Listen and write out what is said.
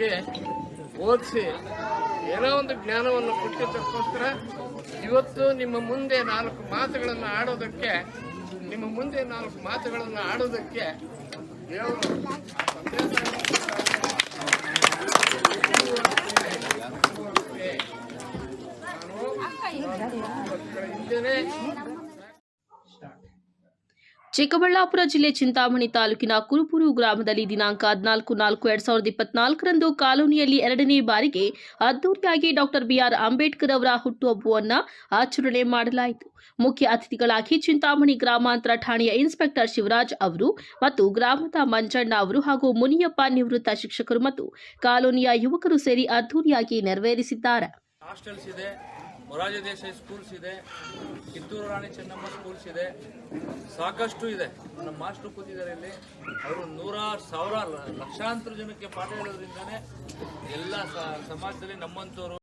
ಮಕ್ಕಳಿಗೆ ಓದಿಸಿ ಏನೋ ಒಂದು ಜ್ಞಾನವನ್ನು ಕೊಟ್ಟಿದ್ದಕ್ಕೋಸ್ಕರ ಇವತ್ತು ನಿಮ್ಮ ಮುಂದೆ ನಾಲ್ಕು ಮಾತುಗಳನ್ನು ಆಡೋದಕ್ಕೆ ನಿಮ್ಮ ಮುಂದೆ ನಾಲ್ಕು ಮಾತುಗಳನ್ನು ಆಡೋದಕ್ಕೆ ದೇವರು ಹಿಂದೆನೇ ಚಿಕ್ಕಬಳ್ಳಾಪುರ ಜಿಲ್ಲೆ ಚಿಂತಾಮಣಿ ತಾಲೂಕಿನ ಕುರುಪುರು ಗ್ರಾಮದಲ್ಲಿ ದಿನಾಂಕ ಹದಿನಾಲ್ಕು ನಾಲ್ಕು ಎರಡ್ ಸಾವಿರದ ಇಪ್ಪತ್ನಾಲ್ಕರಂದು ಕಾಲೋನಿಯಲ್ಲಿ ಎರಡನೇ ಬಾರಿಗೆ ಅದ್ದೂರಿಯಾಗಿ ಡಾಕ್ಟರ್ ಬಿಆರ್ ಅಂಬೇಡ್ಕರ್ ಅವರ ಹುಟ್ಟುಹಬ್ಬವನ್ನು ಆಚರಣೆ ಮಾಡಲಾಯಿತು. ಮುಖ್ಯ ಅತಿಥಿಗಳಾಗಿ ಚಿಂತಾಮಣಿ ಗ್ರಾಮಾಂತರ ಠಾಣೆಯ ಇನ್ಸ್ಪೆಕ್ಟರ್ ಶಿವರಾಜ್ ಅವರು ಮತ್ತು ಗ್ರಾಮದ ಮಂಜಣ್ಣ ಅವರು ಹಾಗೂ ಮುನಿಯಪ್ಪ ನಿವೃತ್ತ ಶಿಕ್ಷಕರು ಮತ್ತು ಕಾಲೋನಿಯ ಯುವಕರು ಸೇರಿ ಅದ್ದೂರಿಯಾಗಿ ನೆರವೇರಿಸಿದ್ದಾರೆ. ಮೊರಾರ್ಜಿ ದೇಸಾಯಿ ಸ್ಕೂಲ್ಸ್ ಇದೆ, ಕಿತ್ತೂರು ರಾಣಿ ಚೆನ್ನಮ್ಮ ಸ್ಕೂಲ್ಸ್ ಇದೆ. ಸಾಕಷ್ಟು ಇದೆ. ನಮ್ಮ ಮಾಸ್ಟರ್ ಕೂತಿದ್ದಾರೆ ಇಲ್ಲಿ. ಅವರು ನೂರಾರು ಸಾವಿರಾರು ಲಕ್ಷಾಂತರ ಜನಕ್ಕೆ ಪಾಠ ಹೇಳೋದ್ರಿಂದಲೇ ಎಲ್ಲ ಸಮಾಜದಲ್ಲಿ ನಮ್ಮಂಥವ್ರು